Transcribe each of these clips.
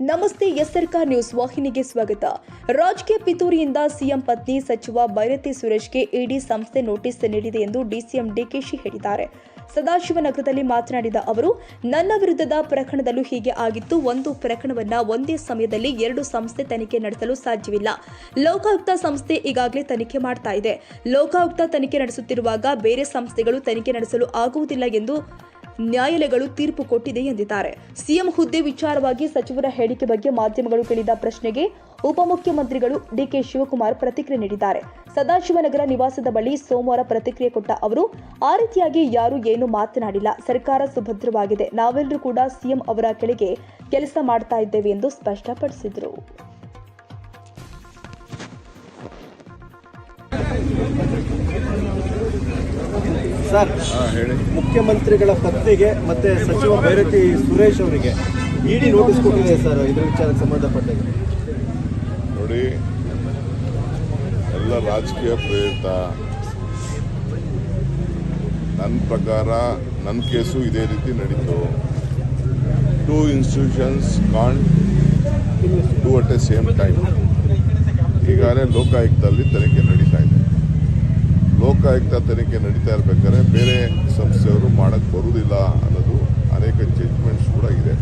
ನಮಸ್ತೆ ಎಸ್ಆರ್ಕ ನ್ಯೂಸ್ ವಾಹಿನಿಗೆ ಸ್ವಾಗತ. ರಾಜಕೀಯ ಪಿತೂರಿಯಿಂದ ಸಿಎಂ ಪತ್ನಿ ಸಚಿವ ಬೈರತಿ ಸುರೇಶ್ಗೆ ಇಡಿ ಸಂಸ್ಥೆ ನೋಟಿಸ್ ನೀಡಿದೆ ಎಂದು ಡಿಸಿಎಂ ಡಿಕೆಶಿ ಹೇಳಿದ್ದಾರೆ. ಸದಾಶಿವನಗರದಲ್ಲಿ ಮಾತನಾಡಿದ ಅವರು, ನನ್ನ ವಿರುದ್ಧದ ಪ್ರಕರಣದಲ್ಲೂ ಹೀಗೆ ಆಗಿತ್ತು. ಒಂದು ಪ್ರಕರಣವನ್ನ ಒಂದೇ ಸಮಯದಲ್ಲಿ ಎರಡು ಸಂಸ್ಥೆ ತನಿಖೆ ನಡೆಸಲು ಸಾಧ್ಯವಿಲ್ಲ. ಲೋಕಾಯುಕ್ತ ಸಂಸ್ಥೆ ಈಗಾಗಲೇ ತನಿಖೆ ಮಾಡ್ತಾ ಇದೆ. ಲೋಕಾಯುಕ್ತ ತನಿಖೆ ನಡೆಸುತ್ತಿರುವಾಗ ಬೇರೆ ಸಂಸ್ಥೆಗಳು ತನಿಖೆ ನಡೆಸಲು ಆಗುವುದಿಲ್ಲ ಎಂದು ನ್ಯಾಯಾಲಯಗಳು ತೀರ್ಪು ಕೊಟ್ಟಿದೆ ಎಂದಿದ್ದಾರೆ. ಸಿಎಂ ಹುದ್ದೆ ವಿಚಾರವಾಗಿ ಸಚಿವರ ಹೇಳಿಕೆ ಬಗ್ಗೆ ಮಾಧ್ಯಮಗಳು ಕೇಳಿದ ಪ್ರಶ್ನೆಗೆ ಉಪಮುಖ್ಯಮಂತ್ರಿಗಳು ಡಿಕೆ ಶಿವಕುಮಾರ್ ಪ್ರತಿಕ್ರಿಯೆ ನೀಡಿದ್ದಾರೆ. ಸದಾಶಿವನಗರ ನಿವಾಸದ ಬಳಿ ಸೋಮವಾರ ಪ್ರತಿಕ್ರಿಯೆ ಕೊಟ್ಟ ಅವರು, ಆ ರೀತಿಯಾಗಿ ಯಾರೂ ಏನು ಮಾತನಾಡಿಲ್ಲ. ಸರ್ಕಾರ ಸುಭದ್ರವಾಗಿದೆ. ನಾವೆಲ್ಲರೂ ಕೂಡ ಸಿಎಂ ಅವರ ಕೆಳಗೆ ಕೆಲಸ ಮಾಡ್ತಾ ಇದ್ದೇವೆ ಎಂದು ಸ್ಪಷ್ಟಪಡಿಸಿದರು. ಸರ್, ಮುಖ್ಯಮಂತ್ರಿಗಳ ಪತ್ನಿಗೆ ಮತ್ತೆ ಸಚಿವ ಭೈರತಿ ಸುರೇಶ್ ಅವರಿಗೆ ಇಡಿ ನೋಟಿಸ್ ಕೊಟ್ಟಿದೆ ಸರ್, ಇದ್ರ ವಿಚಾರಕ್ಕೆ ಸಂಬಂಧಪಟ್ಟಿದೆ ನೋಡಿ, ಎಲ್ಲ ರಾಜಕೀಯ ಪ್ರೇರಿತ. ನನ್ನ ಪ್ರಕಾರ ನನ್ನ ಕೇಸು ಇದೇ ರೀತಿ ನಡೀತು. Two institutions can to at a same time ಈಗಾಗಲೇ ಲೋಕಾಯುಕ್ತದಲ್ಲಿ ತನಿಖೆ ನಡೀತಾ ಇದೆ. ಲೋಕಾಯುಕ್ತ ತನಿಖೆ ನಡೀತಾ ಇರಬೇಕಾದ್ರೆ ಬೇರೆ ಸಂಸ್ಥೆಯವರು ಮಾಡಕ್ಕೆ ಬರುವುದಿಲ್ಲ ಅನ್ನೋದು ಅನೇಕ ಜಡ್ಜ್ಮೆಂಟ್ಸ್ ಕೂಡ ಇದೆ.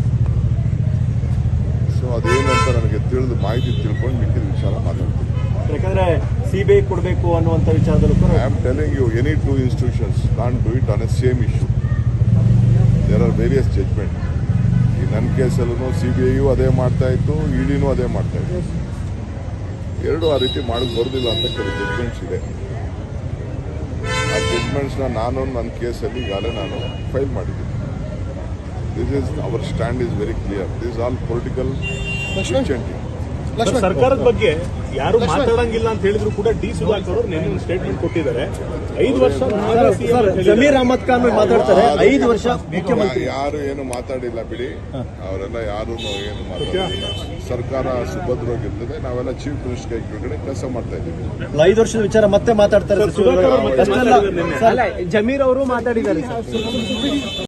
ಸೊ ಅದೇನಂತ ನನಗೆ ತಿಳಿದು ಮಾಹಿತಿ ತಿಳ್ಕೊಂಡು ಮಿಕ್ಕಿದ ವಿಚಾರ ಮಾತಾಡ್ತೀನಿ. ಯಾಕಂದ್ರೆ ಸಿಬಿಐ ಕೊಡಬೇಕು ಅನ್ನುವಂಥ ವಿಚಾರದಲ್ಲೂ ಕೂಡ I am telling you any two institutions can do it on a same issue there are various judgment ಈ ನನ್ನ ಕೇಸಲ್ಲೂ ಸಿ ಬಿ ಐಯು ಅದೇ ಮಾಡ್ತಾ ಇತ್ತು ಇಡಿನೂ ಅದೇ ಮಾಡ್ತಾ ಇತ್ತು. ಎರಡು ಆ ರೀತಿ ಮಾಡಕ್ ಬರೋದಿಲ್ಲ ಅಂತ ಕೆಲವು ಜಡ್ಜ್ಮೆಂಟ್ಸ್ ಇದೆ. ಆ ಜಡ್ಜ್ಮೆಂಟ್ಸ್ನ ನಾನು ನನ್ನ ಕೇಸಲ್ಲಿ ಈಗಾಗಲೇ ನಾನು ಫೈಲ್ ಮಾಡಿದ್ದೀನಿ. This is our stand is very clear this all political sir, ಸರ್ಕಾರದ ಬಗ್ಗೆ ಯಾರು ಮಾತಾಡಂಗಿಲ್ಲ ಅಂತ ಹೇಳಿದ್ರು ಕೂಡ ಡಿ ಸುಧಾಕರ್ ಅವರು ನಿನ್ನೆ ಒಂದು ಸ್ಟೇಟ್ಮೆಂಟ್ ಕೊಟ್ಟಿದ್ದಾರೆ. ಐದು ವರ್ಷ. ಜಮೀರ್ ಅಹಮದ್ ಖಾನ್ ಮಾತಾಡ್ತಾರೆ. ಐದು ವರ್ಷ ಮುಖ್ಯಮಂತ್ರಿ. ಯಾರು ಏನು ಮಾತಾಡಿಲ್ಲ ಬಿಡಿ. ಅವರೆಲ್ಲ ಯಾರು ಏನು ಮಾತಾಡಿಲ್ಲ. ಸರ್ಕಾರ ಸುಭದ್ರವಾಗಿರ್ತದೆ. ನಾವೆಲ್ಲ ಚೀಫ್ ಮಿನಿಸ್ಟರ್ ಕೈ ಕೆಳಗಡೆ ಕೆಲಸ ಮಾಡ್ತಾ ಇದ್ದೀವಿ. ಐದು ವರ್ಷದ ವಿಚಾರ ಮತ್ತೆ ಮಾತಾಡ್ತಾರೆ ಜಮೀರ್ ಅವರು ಮಾತಾಡಿದ್ದಾರೆ ಸರ್.